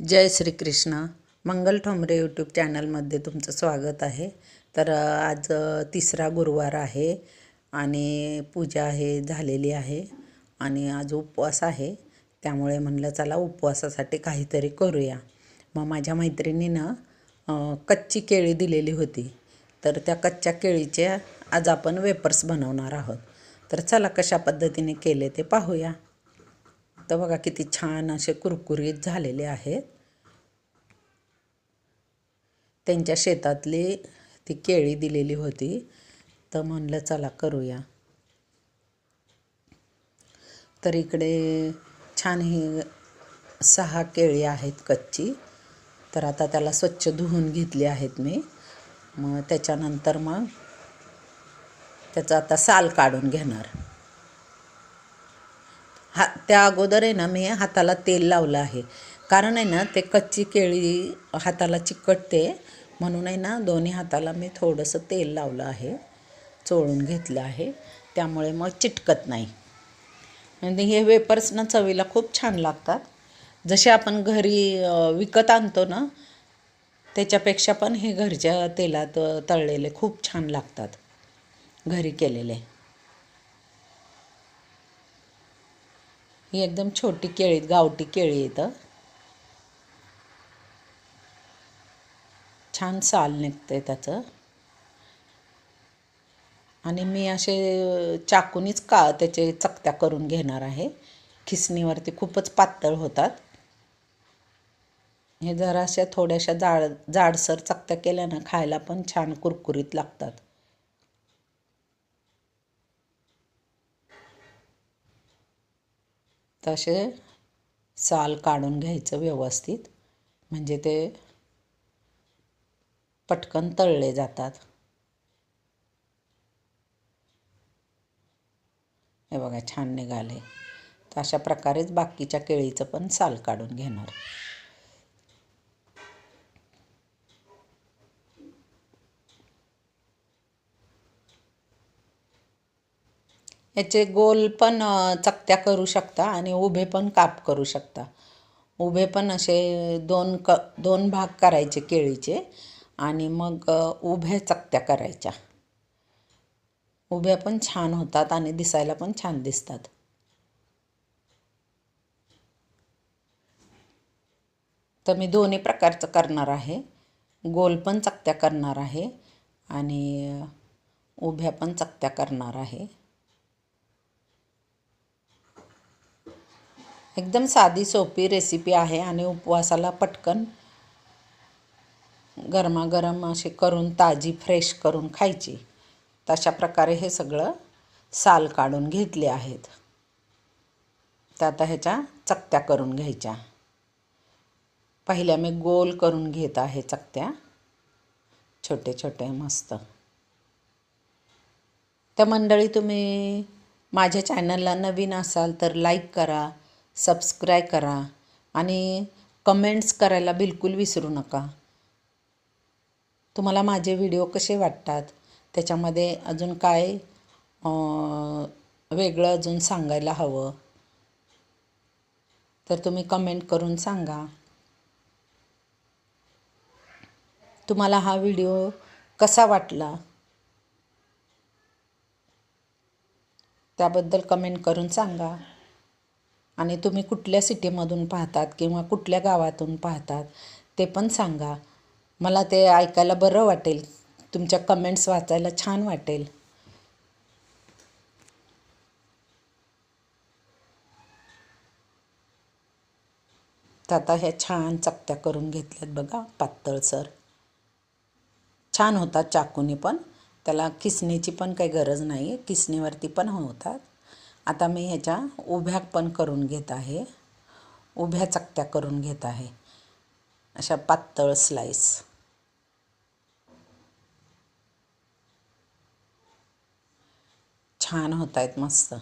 जय Shrikrishna. Mangal Thombare YouTube चॅनलमध्ये तुमचं स्वागत आहे. तर आज तिसरा गुरुवार आहे आणि पूजा आहे झालेली आहे आणि आज उपवास आहे. त्यामुळे म्हणलं चला उपवासासाठी काहीतरी करूया. मग माझ्या मैत्रिणीनं कच्ची केळी दिलेली होती. तर त्या कच्च्या केळीचे आज आपण वेपर्स बनवणार आहोत. तर चला कशा पद्धतीने केले ते पाहूया. तर बघा किती छान असे कुरकुरीत झालेले आहेत. त्यांच्या शेतातली ती केळी दिलेली होती. तर म्हणलं चला करूया. तर इकडे छान ही सहा केळी आहेत कच्ची. तर आता त्याला स्वच्छ धुवून घेतली आहेत मी. मग त्याच्यानंतर मग त्याचं आता साल काढून घेणार. त्या अगोदर आहे ना मी हाताला तेल लावलं आहे. कारण आहे ना ते कच्ची केळी हाताला चिकटते म्हणून आहे ना दोन्ही हाताला मी थोडंसं तेल लावलं आहे चोळून घेतलं आहे. त्यामुळे मग चिटकत नाही. आणि हे वेपर्स ना चवीला खूप छान लागतात. जसे आपण घरी विकत आणतो ना त्याच्यापेक्षा पण हे घरच्या तेलात तळलेले खूप छान लागतात. घरी केलेले. ही एकदम छोटी केळी गावठी केळी येतं छान साल निघते त्याचं. आणि मी असे चाकूनीच का त्याचे चकत्या करून घेणार आहे. खिसणीवरती खूपच पातळ होतात. हे जराशा थोड्याशा जाड जाडसर चकत्या केल्या ना खायला पण छान कुरकुरीत लागतात. तसे साल काढून घ्यायचं व्यवस्थित. म्हणजे ते पटकन तळले जातात. हे बघा छान निघाले. तर अशा प्रकारेच बाकीच्या केळीचं पण साल काढून घेणार. याचे गोल पण चकत्या करू शकता आणि उभे पण काप करू शकता. उभे पण असे दोन क दोन भाग करायचे केळीचे आणि मग उभ्या चकत्या करायच्या. उभ्या पण छान होतात आणि दिसायला पण छान दिसतात. तर मी दोन्ही प्रकारचं करणार आहे. गोल पण चकत्या करणार आहे आणि उभ्या पण चकत्या करणार आहे. एकदम साधी सोपी रेसिपी आहे आणि उपवासाला पटकन गरमागरम असे करून ताजी फ्रेश करून खायची. तशा प्रकारे हे सगळं साल काढून घेतले आहेत. तर आता ह्याच्या चकत्या करून घ्यायच्या. पहिल्या मी गोल करून घेत आहे चकत्या. छोटे छोटे मस्त. तर मंडळी तुम्ही माझ्या चॅनलला नवीन असाल तर लाईक करा. सबस्क्राईब करा आणि कमेंट्स करायला बिलकुल विसरू नका. तुम्हाला माझे व्हिडिओ कसे वाटतात? त्याच्यामध्ये अजून काय वेगळं अजून सांगायला हवं? तर तुम्ही कमेंट करून सांगा. तुम्हाला हा व्हिडिओ कसा वाटला? त्याबद्दल कमेंट करून सांगा. आणि तुम्ही कुठल्या सिटीमधून पाहतात किंवा कुठल्या गावातून पाहतात ते पण सांगा. मला ते ऐकायला बरं वाटेल. तुमच्या कमेंट्स वाचायला छान वाटेल. तर आता ह्या छान चकत्या करून घेतल्यात बघा पातळसर छान होतात चाकूने पण. त्याला किसणीची पण काही गरज नाही आहे किसणीवरती पण होतात. आता मी ह्याच्या उभ्या पण करून घेत आहे. उभ्या चकत्या करून घेत आहे. अशा पातळ स्लाईस छान होत आहेत मस्त.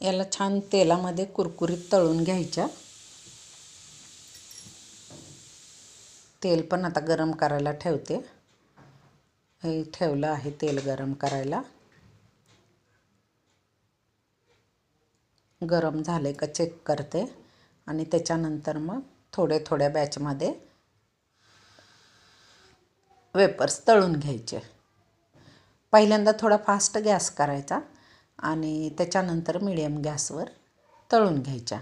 याला छान तेलामध्ये कुरकुरीत तळून घ्यायच्या. तेल पण आता गरम करायला ठेवते. हे ठेवलं आहे तेल गरम करायला. गरम झाले का चेक करते. आणि त्याच्यानंतर मग थोड्या थोड्या बॅचमध्ये वेपर्स तळून घ्यायचे. पहिल्यांदा थोडा फास्ट गॅस करायचा आणि त्याच्यानंतर मिडियम गॅसवर तळून घ्यायच्या.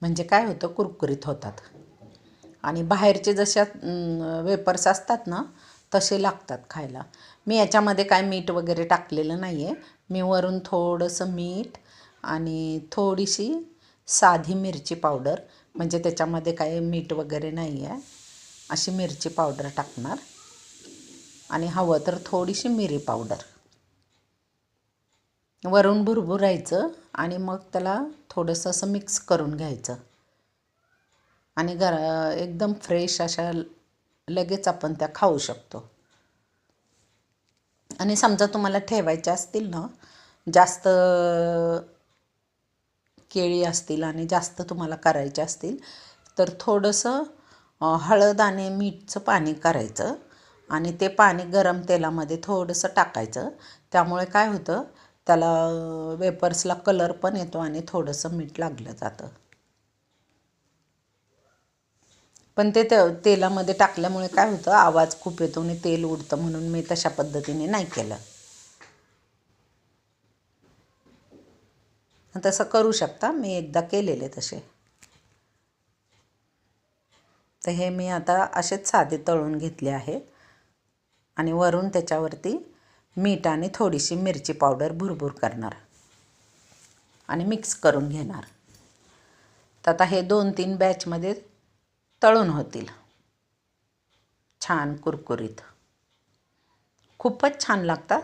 म्हणजे काय होतं? कुरकुरीत होतात. आणि बाहेरचे जशा वेपर्स असतात ना तसे लागतात खायला. मी याच्यामध्ये काय मीठ वगैरे टाकलेलं नाही आहे मी वरून थोडंसं मीठ आणि थोडीशी साधी मिरची पावडर म्हणजे त्याच्यामध्ये काही मीठ वगैरे नाही आहे अशी मिरची पावडर टाकणार. आणि हवं तर थोडीशी मिरी पावडर. वरून भुरभुरायचं आणि मग त्याला थोडंसं असं मिक्स करून घ्यायचं. आणि घर एकदम फ्रेश अशा लगेच आपण त्या खाऊ शकतो. आणि समजा तुम्हाला ठेवायच्या असतील ना जास्त केळी असतील आणि जास्त तुम्हाला करायचे असतील तर थोडंसं हळद आणि मीठचं पाणी करायचं आणि ते पाणी गरम तेलामध्ये थोडंसं टाकायचं. त्यामुळे काय होतं त्याला वेपर्सला कलर पण येतो आणि थोडंसं मीठ लागलं जातं. पण ते तेलामध्ये टाकल्यामुळे काय होतं आवाज खूप येतो आणि तेल उडतं म्हणून मी तशा पद्धतीने नाही केलं. तसं करू शकता मी एकदा केलेले तसे. तर हे मी आता असेच साधे तळून घेतले आहेत आणि वरून त्याच्यावरती मीठ आणि थोडीशी मिरची पावडर भुरभुर करणार. आणि मिक्स करून घेणार. तर आता हे दोन तीन बॅचमध्ये तळून होतील. छान कुरकुरीत. खूपच छान लागतात.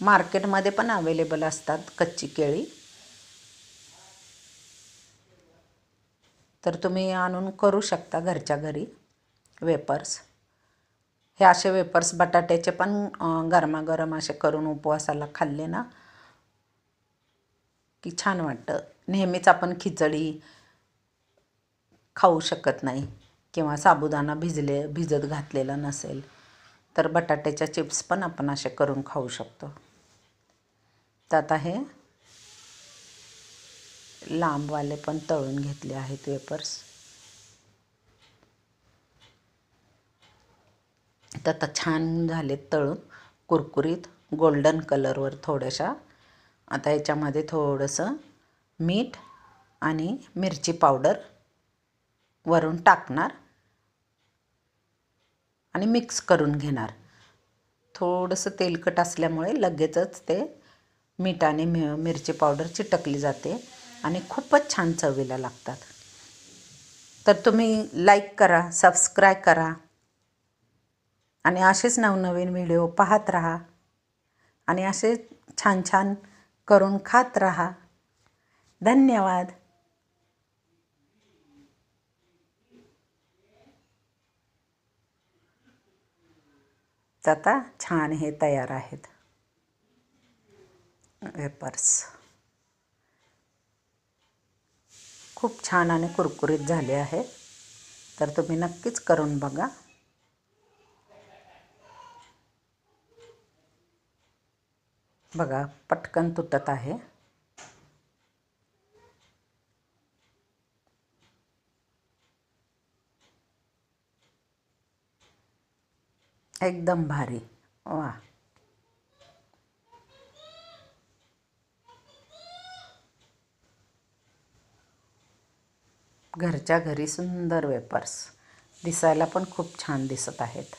मार्केटमध्ये पण अवेलेबल असतात कच्ची केळी. तर तुम्ही आणून करू शकता घरच्या घरी वेपर्स. हे असे वेपर्स बटाट्याचे पण गरमागरम असे करून उपवासाला खाल्ले ना की छान वाटतं. नेहमीच आपण खिचडी खाऊ शकत नाही किंवा साबुदाणा भिजले भिजत घातलेला नसेल तर बटाट्याच्या चिप्स पण आपण असे करून खाऊ शकतो. त्यात हे लांबवाले पण तळून घेतले आहेत वेपर्स. तर आता छान झालेत तळून कुरकुरीत गोल्डन कलरवर थोड्याशा आता याच्यामध्ये थोडंसं मीठ आणि मिरची पावडर वरून टाकणार आणि मिक्स करून घेणार. थोडंसं तेलकट असल्यामुळे लगेचच ते मीठ आणि मि मिरची पावडर चिटकली जाते आणि खूपच छान चवीला लागतात. तर तुम्ही लाईक करा सबस्क्राईब करा आणि असेच नवनवीन व्हिडिओ पाहत राहा आणि असे छान छान करून खात राहा. धन्यवाद. आता छान हे तयार आहेत. वेपर्स. खूप छान आणि कुरकुरीत झाले आहेत तर तुम्ही नक्कीच करून बघा. बघा, पटकन तुटत आहे. एकदम भारी. वा. घरच्या घरी सुंदर वेपर्स. पण खूप छान दिसत आहेत.